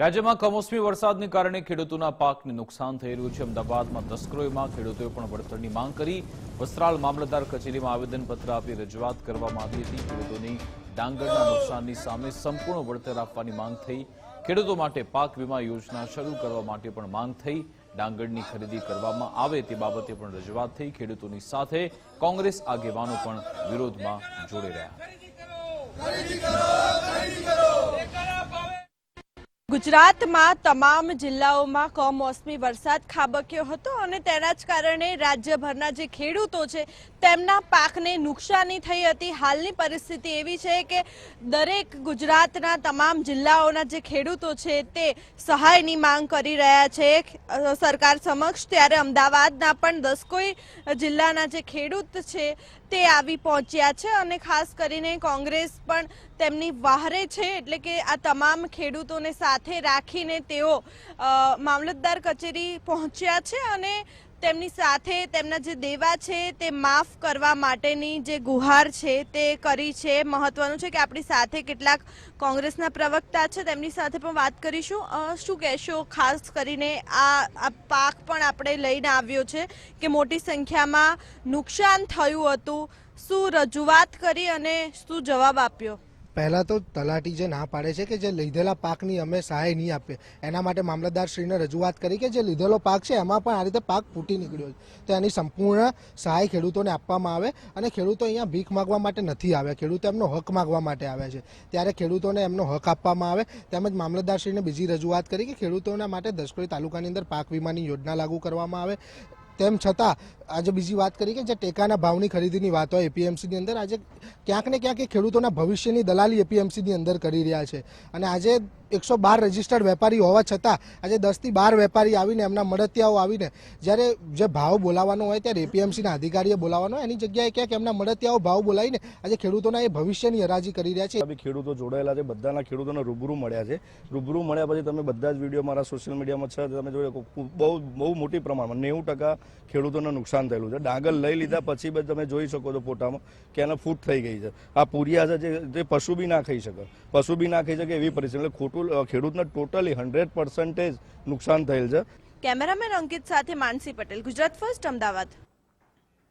રાજ્યમાં કમોસમી વરસાદને કારણે ખેડૂતોના પાકને નુકસાન થઈ રહ્યું છે. અમદાવાદમાં તસ્કરોમાં ખેડૂતોએ પણ વળતરની માંગ કરી. વસ્ત્રાલ મામલતદાર કચેરીમાં આવેદનપત્ર આપી રજૂઆત કરવામાં આવી હતી. ખેડૂતોની ડાંગરના નુકસાનની સામે સંપૂર્ણ વળતર આપવાની માંગ થઈ. ખેડૂતો માટે પાક વીમા યોજના શરૂ કરવા માટે પણ માંગ થઈ. ડાંગરની ખરીદી કરવામાં આવે તે બાબતે પણ રજૂઆત થઈ. ખેડૂતોની સાથે કોંગ્રેસ આગેવાનો પણ વિરોધમાં જોડે રહ્યા. ગુજરાતમાં તમામ જિલ્લાઓમાં કમોસમી વરસાદ ખાબક્યો હતો અને તેના જ કારણે રાજ્યભરના જે ખેડૂતો છે, તેમના પાકને નુકસાની થઈ હતી. હાલની પરિસ્થિતિ એવી છે કે દરેક ગુજરાતના તમામ જિલ્લાઓના જે ખેડૂતો છે, તે સહાયની માંગ કરી રહ્યા છે. સરકાર સમક્ષ ત્યારે અમદાવાદના પણ દસ કોઈ જિલ્લાના જે ખેડૂત છે, તે આવી પહોંચ્યા છે અને ખાસ કરીને કોંગ્રેસ પણ તેમની વહારે છે એટલે કે આ તમામ ખેડૂતોને સાથે રાખીને તેઓ મામલતદાર કચેરી પહોંચ્યા છે અને તેમની સાથે તેમના જે દેવા છે તે માફ કરવા માટેની જે ગુહાર છે તે કરી છે. મહત્વનું છે કે આપણી સાથે કેટલાક કોંગ્રેસના પ્રવક્તા છે, તેમની સાથે પણ વાત કરીશું. શું કહેશો? ખાસ કરીને આ પાક પણ આપણે લઈને આવ્યો છે કે મોટી સંખ્યામાં નુકસાન થયું હતું. શું રજૂઆત કરી અને શું જવાબ આપ્યો? પહેલા તો તલાટી જે ના પાડે છે કે જે લીધેલા પાકની અમે સહાય નહીં આપીએ. એના માટે મામલતદારશ્રીને રજૂઆત કરી કે જે લીધેલો પાક છે એમાં પણ આ રીતે પાક ફૂટી નીકળ્યો છે. તો એની સંપૂર્ણ સહાય ખેડૂતોને આપવામાં આવે અને ખેડૂતો અહીંયા ભીખ માગવા માટે નથી આવ્યા. ખેડૂતો એમનો હક માગવા માટે આવ્યા છે. ત્યારે ખેડૂતોને એમનો હક આપવામાં આવે તેમજ મામલતદારશ્રીને બીજી રજૂઆત કરી કે ખેડૂતોના માટે દસકોઈ તાલુકાની અંદર પાક વીમાની યોજના લાગુ કરવામાં આવે. તેમ છતાં, આજે બીજી વાત કરી કે જે ટેકાના ભાવની ખરીદીની વાત હોય એપીએમસીની અંદર આજે ક્યાંક ને ક્યાંક એ ખેડૂતોના ભવિષ્યની દલાલી એપીએમસીની અંદર કરી રહ્યા છે. અને આજે એકસો બાર રજિસ્ટર્ડ વેપારી હોવા છતાં આજે દસથી બાર વેપારી આવીને એમના મળતિયાઓ આવીને જ્યારે જે ભાવ બોલાવવાનો હોય ત્યારે એપીએમસીના અધિકારીએ બોલાવવાનો એની જગ્યાએ ક્યાંક એમના મળતિયાઓ ભાવ બોલાવીને આજે ખેડૂતોના એ ભવિષ્યની હરાજી કરી રહ્યા છે. ખેડૂતો જોડાયેલા છે, બધાના ખેડૂતોને રૂબરૂ મળ્યા છે. રૂબરૂ મળ્યા પછી તમે બધા જ વીડિયો મારા સોશિયલ મીડિયામાં છે, તમે જોઈ બહુ બહુ મોટી પ્રમાણમાં નેવું ટકા ખેડૂતોને નુકસાન થયેલું છે. ડાંગર લઈ લીધા પછી તમે જોઈ શકો છો ફોટામાં કે એને ફૂટ થઈ ગઈ છે. આ પૂરિયા છે જે પશુ બી ના ખાઈ શકે. પશુ બી ના ખાઈ શકે એવી પરિસ્થિતિ. એટલે ખોટું અ, ખેડૂતને ટોટલી હંડ્રેડ પર્સન્ટેજ નુકસાન થયેલ છે. કેમેરામેન અંકિત સાથે માનસી પટેલ ગુજરાત ફર્સ્ટ અમદાવાદ.